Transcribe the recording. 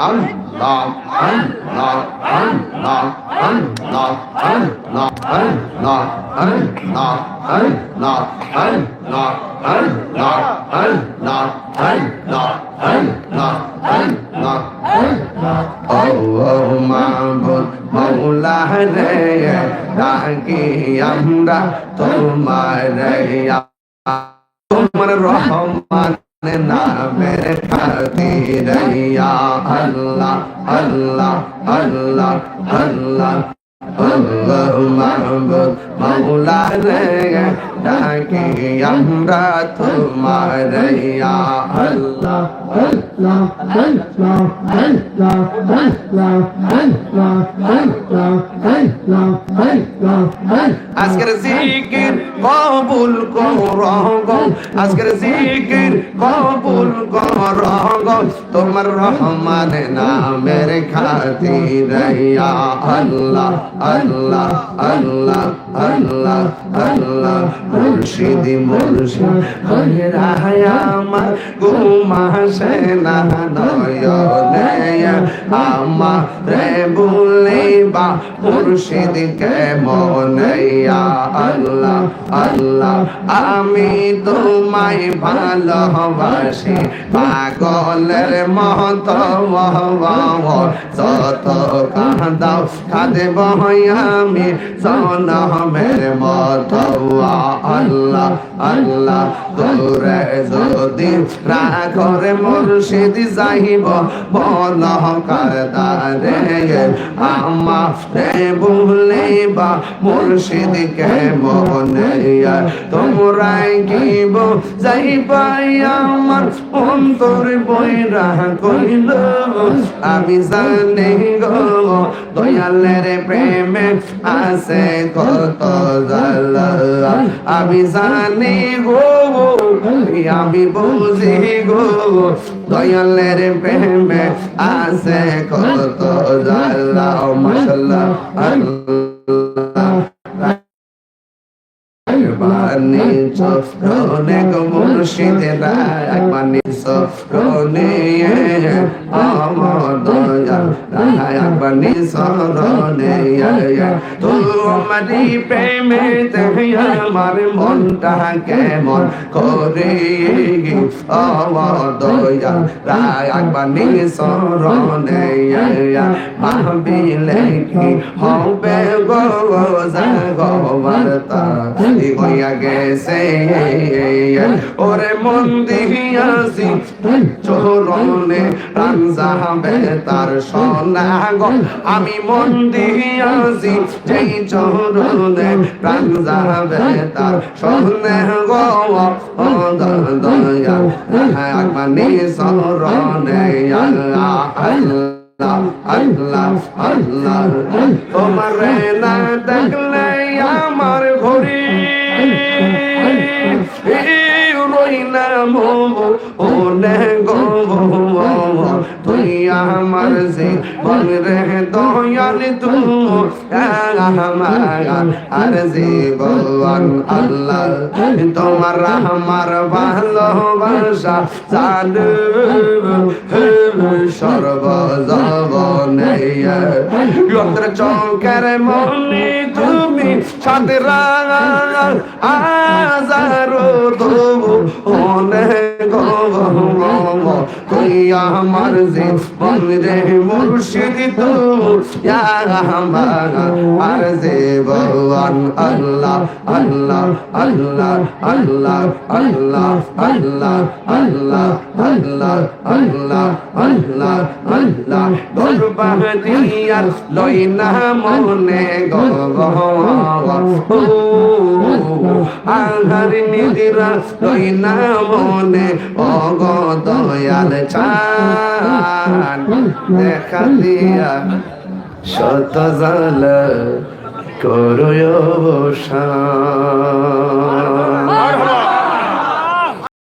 Lọt, lọt, lọt, lọt, lọt, lọt, lọt, lọt, lọt, lọt, Oh, my book, Mola Hare, Daki Amda, Tomare, Tomare Rahman. নামের খাতির ইয়া আল্লাহ আল্লাহ আল্লাহ আল্লাহ আল্লাহ মাহবুব মৌলা রে ডাকি আমরা তোমার ইয়া আল্লাহ Allah, Allah, Allah, Allah, Allah, Allah, Allah, Allah, Allah. আজকের জিকির কবুল কর গো আজকের জিকির কবুল কর গো তোমার রহমান নামের খাতির ইয়া আল্লাহ আল্লাহ আল্লাহ আল্লাহ আল্লাহ মুর্শিদ মুর্শিদ হয়ে আমার ঘুমাসে না নয়নে আমার রে বলিবা মুর্শিদ কে মনেয়া আল্লাহ আল্লাহ আমি তোমায় ভালোবাসি পাগলের মত যত কাঁদাও কাঁদেব আমি সনমের মত ある আল্লাহ আল্লাহ তোরে যদি রাখরে মুর্শিদ যাইব বল কাদারে আমারে বলিবা মুর্শিদকে মনে তোমরাই গিব। যাইবাই আমার অন্তর বইরা কইল আমি জানি গো, দয়ালের প্রেমে আছে কত জালা আমি জানি মানে গো আমি বুঝি গো, দয়ালের প্রেমে আসে কত জাল্লা মাশাল্লাহ আল্লাহ। বানি চরণে গো মুর্শিদ রায় বানি চরণে বানি সরনে তো আমারি প্রেমে তুমি আমার মনটা কেমন ওরে মন দিয়াছি চরণে যাবে তার সোনা আমি মন দিয়াছি যেই চরণে প্রাণ যাবে তার মানে সরণে আল্লাহ আল্লাহ তোমার না দেখলে আমার ঘড়ি। ও নে গো আমার সে বল তোমার আমার ভালোবাসা চালু চৌকের মনে তুমি ছাত্রা আজারো তবু অনেক গো গো গো কইয়া আমার জিন রে মুর্শিদ তু আমার আর জীবন আল্লাহ আল্লাহ আল্লাহ আল্লাহ আল্লাহ আল্লাহ আল্লাহ আল্লাহ আল্লাহ আল্লাহ আল্লাহ দরবার দিয়ার লই না মনে গো আহার নিদিরা লই মনে দয়াল প্রাণ দেখা দিয়া শত জাল করয় বসা